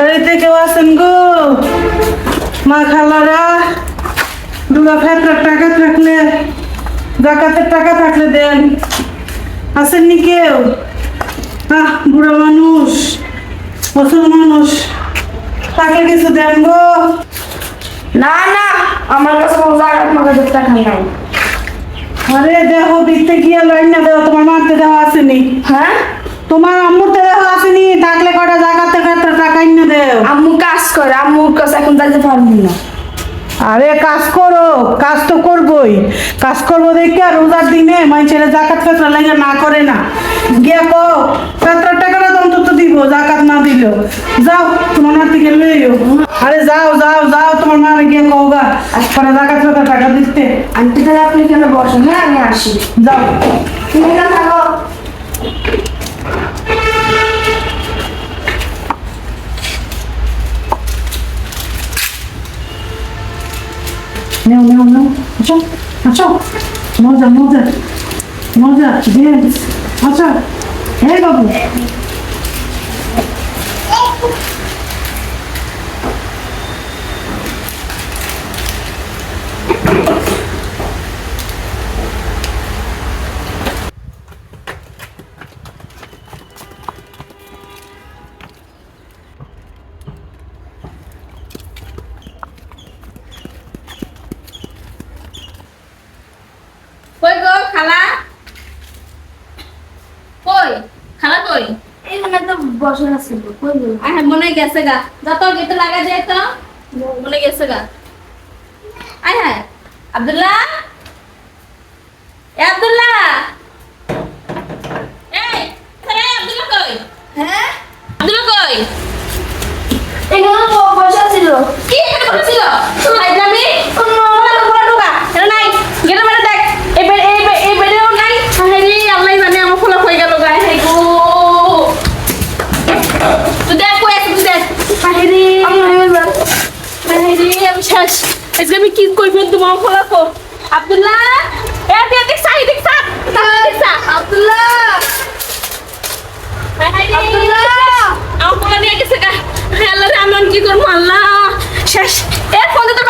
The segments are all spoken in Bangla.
বাড়িতে কেউ আছেন গো? মা খালারা দুলা ফেতরার টাকা থাকলে টাকা থাকলে দেন। আসেননি কেউ? আহ বুড়ো মানুষ মুসলমান মানুষ টাকা কিছু দেন গো? না না আমার কাছে টাকা নাই। আরে দেহ দিতে গিয়ে লাইন না দেহ তোমার মারতে দেওয়া আসেনি। হ্যাঁ? তোমার আম্মুরতে দেওয়া আসেনি থাকলে কটা জাকাতের টাকা টাকা না দেও আম্মু কাজ করে আম্মুর কাছে এখন যাইতে পারবি না। আরে কাজ করো কাজ তো করবোই। কাজ করব দেখে আর রোজার দিনে মানুষের জাকাত ফেতরা লাগে না করে না। গিয়ে কো ফেতরার টাকাটা তো অন্তত দিব জাকাত না দিল। যাও তোমার মার থেকে লইও আরে যাও যাও যাও তোমার মা গিয়ে কও গা পরে জাকাত ফেতরা টাকা দিতে। আন্টি তাহলে আপনি কেন বসেন? হ্যাঁ আমি আসি। যাও। তুমি না থাকো। নেও নেও নেও আচ্ছা আচ্ছা মজা মজা মজা জেন্টস আচ্ছা হে বাবু কই গো খালা কই খালা কই এখানে তো বসে আছে হ্যাঁ মনে গেছে গা। যত গেতে লাগা যায় তো মনে গেছে গা। আয় হ্যাঁ আব্দুল্লাহ? এ আব্দুল্লাহ? এই আব্দুল্লাহ কই? হ্যাঁ? আব্দুল্লাহ কই? এখানে বসে ছিল কি এখানে হাইড্রামি তুই দেখ কই আছে তুই দেখ হাইরি হাইরি আমি শেষ। আজকে আমি কি কই ফেল তোমার খোলা কো আব্দুল্লাহ! এ দেখ দেখ সাই দেখ সা দেখ সা আব্দুল্লাহ! আব্দুল্লাহ! আমার খোলা নিয়ে গেছে গা। আল্লাহ আমি কি করব? আল্লাহ শেষ। এ ফোন দে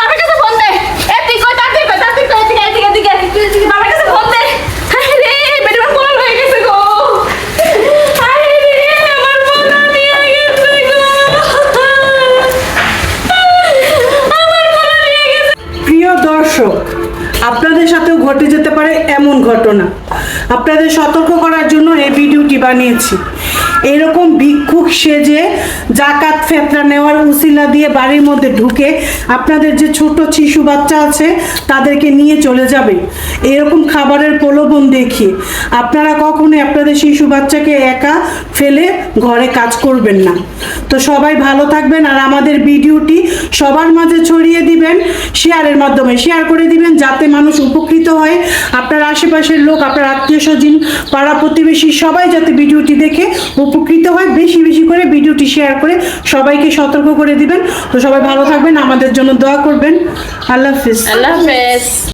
ঘটে যেতে পারে এমন ঘটনা। আপনাদের সতর্ক করার জন্য এই ভিডিওটি বানিয়েছি। এরকম ভিক্ষুক সেজে জাকাত ফেতরা নেওয়ার উসিলা দিয়ে বাড়ির মধ্যে ঢুকে আপনাদের যে ছোট শিশু বাচ্চা আছে, তাদেরকে নিয়ে চলে যাবে। এরকম খাবারের প্রলোভন দেখিয়ে আপনারা কখনো আপনাদের শিশু বাচ্চাকে একা ফেলে ঘরে কাজ করবেন না। তো সবাই ভালো থাকবেন আর আমাদের ভিডিওটি সবার মাঝে ছড়িয়ে দিবেন, শেয়ারের মাধ্যমে। শেয়ার করে দিবেন যাতে মানুষ উপকৃত হয়। আপনার আশেপাশের লোক, আপনার আত্মীয় স্বজন, পাড়া প্রতিবেশী সবাই যাতে ভিডিওটি দেখে উপকৃত হয়, বেশি বেশি করে ভিডিওটি শেয়ার করে সবাইকে সতর্ক করে দিবেন। তো সবাই ভালো থাকবেন, আমাদের জন্য দোয়া করবেন। আল্লাহ হাফিজ। আল্লাহ হাফেজ।